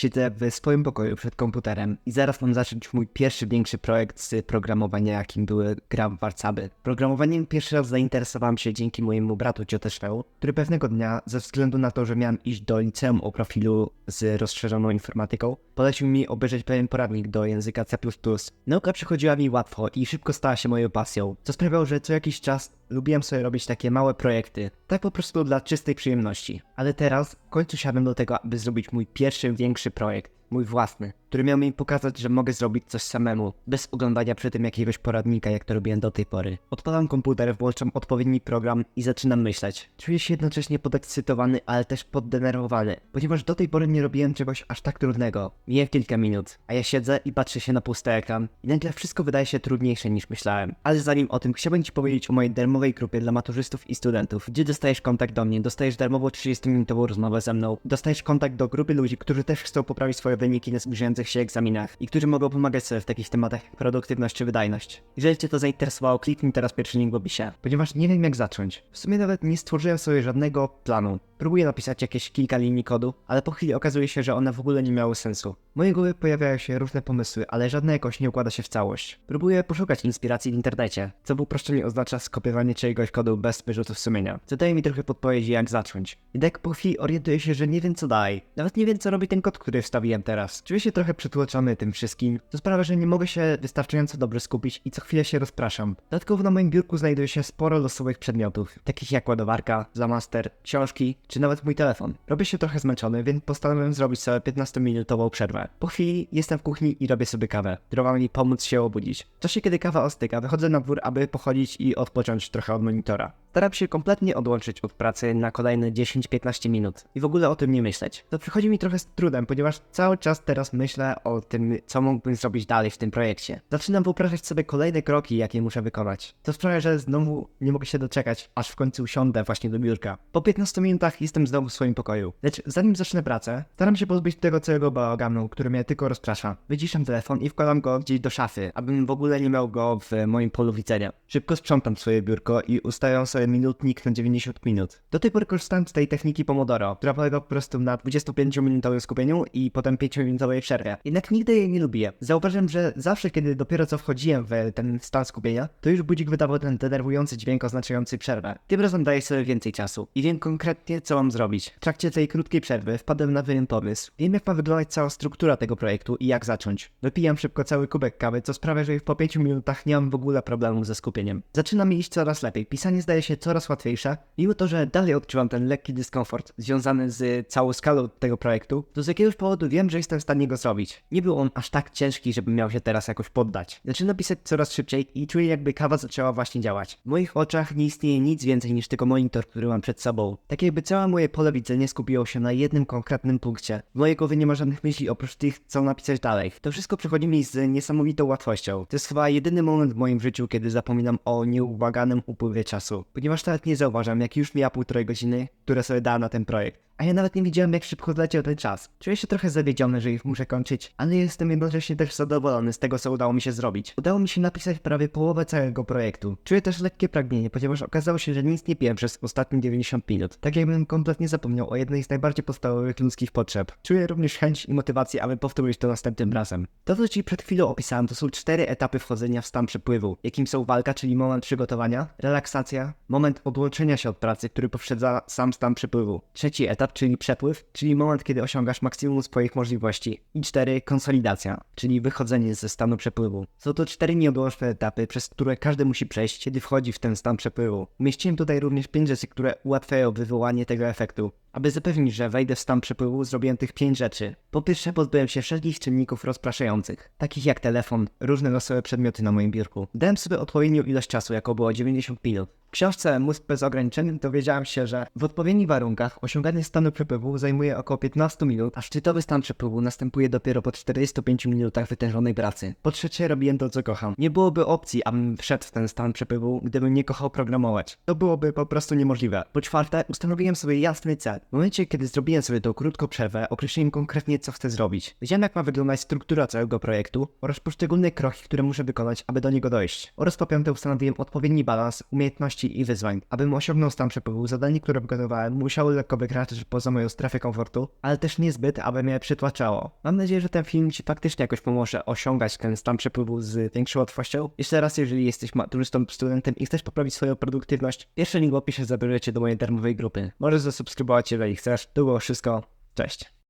Siedzę w swoim pokoju przed komputerem i zaraz mam zacząć mój pierwszy większy projekt z programowania, jakim były gra w Warcaby. Programowaniem pierwszy raz zainteresowałem się dzięki mojemu bratu Cioteszweł, który pewnego dnia, ze względu na to, że miałem iść do liceum o profilu z rozszerzoną informatyką, polecił mi obejrzeć pewien poradnik do języka C++. Nauka przychodziła mi łatwo i szybko stała się moją pasją, co sprawiało, że co jakiś czas lubiłem sobie robić takie małe projekty, tak po prostu dla czystej przyjemności. Ale teraz w końcu siadłem do tego, aby zrobić mój pierwszy większy projekt, mój własny, który miał mi pokazać, że mogę zrobić coś samemu, bez oglądania przy tym jakiegoś poradnika, jak to robiłem do tej pory. Odpalam komputer, włączam odpowiedni program i zaczynam myśleć. Czuję się jednocześnie podekscytowany, ale też poddenerwowany, ponieważ do tej pory nie robiłem czegoś aż tak trudnego. Mija kilka minut, a ja siedzę i patrzę się na pusty ekran i nagle wszystko wydaje się trudniejsze niż myślałem. Ale zanim o tym, chciałbym Ci powiedzieć o mojej darmowej grupie dla maturzystów i studentów, gdzie dostajesz kontakt do mnie, dostajesz darmową 30-minutową rozmowę ze mną, dostajesz kontakt do grupy ludzi, którzy też chcą poprawić swoje wyniki na zbliżających się egzaminach i którzy mogą pomagać sobie w takich tematach jak produktywność czy wydajność. Jeżeli Cię to zainteresowało, kliknij teraz pierwszy link w opisie, ponieważ nie wiem jak zacząć. W sumie nawet nie stworzyłem sobie żadnego planu. Próbuję napisać jakieś kilka linii kodu, ale po chwili okazuje się, że one w ogóle nie miały sensu. W mojej głowie pojawiają się różne pomysły, ale żadne jakoś nie układa się w całość. Próbuję poszukać inspiracji w internecie, co w uproszczeniu oznacza skopiowanie czyjegoś kodu bez wyrzutów sumienia, co daje mi trochę podpowiedzi jak zacząć. Jednak po chwili orientuję się, że nie wiem co dalej. Nawet nie wiem co robi ten kod, który wstawiłem teraz. Czuję się trochę przytłoczony tym wszystkim, to sprawia, że nie mogę się wystarczająco dobrze skupić i co chwilę się rozpraszam. Dodatkowo na moim biurku znajduje się sporo losowych przedmiotów, takich jak ładowarka, zamaster, książki, czy nawet mój telefon. Robię się trochę zmęczony, więc postanowiłem zrobić sobie 15-minutową przerwę. Po chwili jestem w kuchni i robię sobie kawę, która mi pomóc się obudzić. W czasie, kiedy kawa ostyga, wychodzę na dwór, aby pochodzić i odpocząć trochę od monitora. Staram się kompletnie odłączyć od pracy na kolejne 10-15 minut i w ogóle o tym nie myśleć. To przychodzi mi trochę z trudem, ponieważ cały czas teraz myślę o tym, co mógłbym zrobić dalej w tym projekcie. Zaczynam wyobrażać sobie kolejne kroki, jakie muszę wykonać. To sprawia, że znowu nie mogę się doczekać, aż w końcu usiądę właśnie do biurka. Po 15 minutach jestem znowu w swoim pokoju. Lecz zanim zacznę pracę, staram się pozbyć tego całego bałaganu, który mnie tylko rozprasza. Wyciszam telefon i wkładam go gdzieś do szafy, abym w ogóle nie miał go w moim polu widzenia. Szybko sprzątam swoje biurko i ustawiam sobie minutnik na 90 minut. Do tej pory korzystałem z tej techniki Pomodoro, która polega po prostu na 25-minutowym skupieniu i potem 5-minutowej przerwie. Jednak nigdy jej nie lubiłem. Zauważyłem, że zawsze kiedy dopiero co wchodziłem w ten stan skupienia, to już budzik wydawał ten denerwujący dźwięk oznaczający przerwę. Tym razem daję sobie więcej czasu i wiem konkretnie co mam zrobić. W trakcie tej krótkiej przerwy wpadłem na pewien pomysł. Wiem jak ma wyglądać cała struktura tego projektu i jak zacząć. Wypijam szybko cały kubek kawy, co sprawia, że po 5 minutach nie mam w ogóle problemu ze skupieniem. Zaczyna mi iść coraz lepiej. Pisanie zdaje się coraz łatwiejsze, mimo to, że dalej odczuwam ten lekki dyskomfort związany z całą skalą tego projektu, to z jakiegoś powodu wiem, że jestem w stanie go zrobić. Nie był on aż tak ciężki, żeby miał się teraz jakoś poddać. Zaczynam pisać coraz szybciej i czuję jakby kawa zaczęła właśnie działać. W moich oczach nie istnieje nic więcej niż tylko monitor, który mam przed sobą. Tak jakby całe moje pole widzenia skupiło się na jednym konkretnym punkcie. W mojej głowie nie ma żadnych myśli oprócz tych, co napisać dalej. To wszystko przychodzi mi z niesamowitą łatwością. To jest chyba jedyny moment w moim życiu, kiedy zapominam o nieubłaganym upływie czasu. Ponieważ nawet nie zauważam, jak już mija półtorej godziny, które sobie dałem na ten projekt. A ja nawet nie widziałem, jak szybko zleciał ten czas. Czuję się trochę zawiedziony, że ich muszę kończyć, ale jestem jednocześnie też zadowolony z tego, co udało mi się zrobić. Udało mi się napisać prawie połowę całego projektu. Czuję też lekkie pragnienie, ponieważ okazało się, że nic nie piłem przez ostatnie 90 minut. Tak jakbym kompletnie zapomniał o jednej z najbardziej podstawowych ludzkich potrzeb. Czuję również chęć i motywację, aby powtórzyć to następnym razem. To, co Ci przed chwilą opisałem, to są cztery etapy wchodzenia w stan przepływu, jakim są walka, czyli moment przygotowania, relaksacja, moment odłączenia się od pracy, który poprzedza sam stan przepływu. Trzeci etap, czyli przepływ, czyli moment, kiedy osiągasz maksimum swoich możliwości. I cztery, konsolidacja, czyli wychodzenie ze stanu przepływu. Są to cztery nieodłączne etapy, przez które każdy musi przejść, kiedy wchodzi w ten stan przepływu. Umieściłem tutaj również pięć rzeczy, które ułatwiają wywołanie tego efektu. Aby zapewnić, że wejdę w stan przepływu, zrobiłem tych pięć rzeczy. Po pierwsze, pozbyłem się wszelkich czynników rozpraszających, takich jak telefon, różne losowe przedmioty na moim biurku. Dałem sobie odpowiednią ilość czasu, jaką było 90 minut. W książce Mózg bez ograniczeń dowiedziałem się, że w odpowiednich warunkach osiąganie stanu przepływu zajmuje około 15 minut, a szczytowy stan przepływu następuje dopiero po 45 minutach wytężonej pracy. Po trzecie, robiłem to, co kocham. Nie byłoby opcji, abym wszedł w ten stan przepływu, gdybym nie kochał programować. To byłoby po prostu niemożliwe. Po czwarte, ustanowiłem sobie jasny cel. W momencie, kiedy zrobiłem sobie tą krótką przerwę, określiłem konkretnie, co chcę zrobić. Wiedziałem, jak ma wyglądać struktura całego projektu oraz poszczególne kroki, które muszę wykonać, aby do niego dojść. Oraz po piąte, ustanowiłem odpowiedni balans umiejętności i wyzwań. Abym osiągnął stan przepływu, zadanie, które wykonywałem, musiały lekko wykraczać poza moją strefę komfortu, ale też niezbyt, aby mnie przytłaczało. Mam nadzieję, że ten film Ci faktycznie jakoś pomoże osiągać ten stan przepływu z większą łatwością. Jeszcze raz, jeżeli jesteś maturystą, studentem i chcesz poprawić swoją produktywność, pierwszy link w opisie zabierze Cię do mojej darmowej grupy. Możesz zasubskrybować, jeżeli chcesz. To było wszystko. Cześć.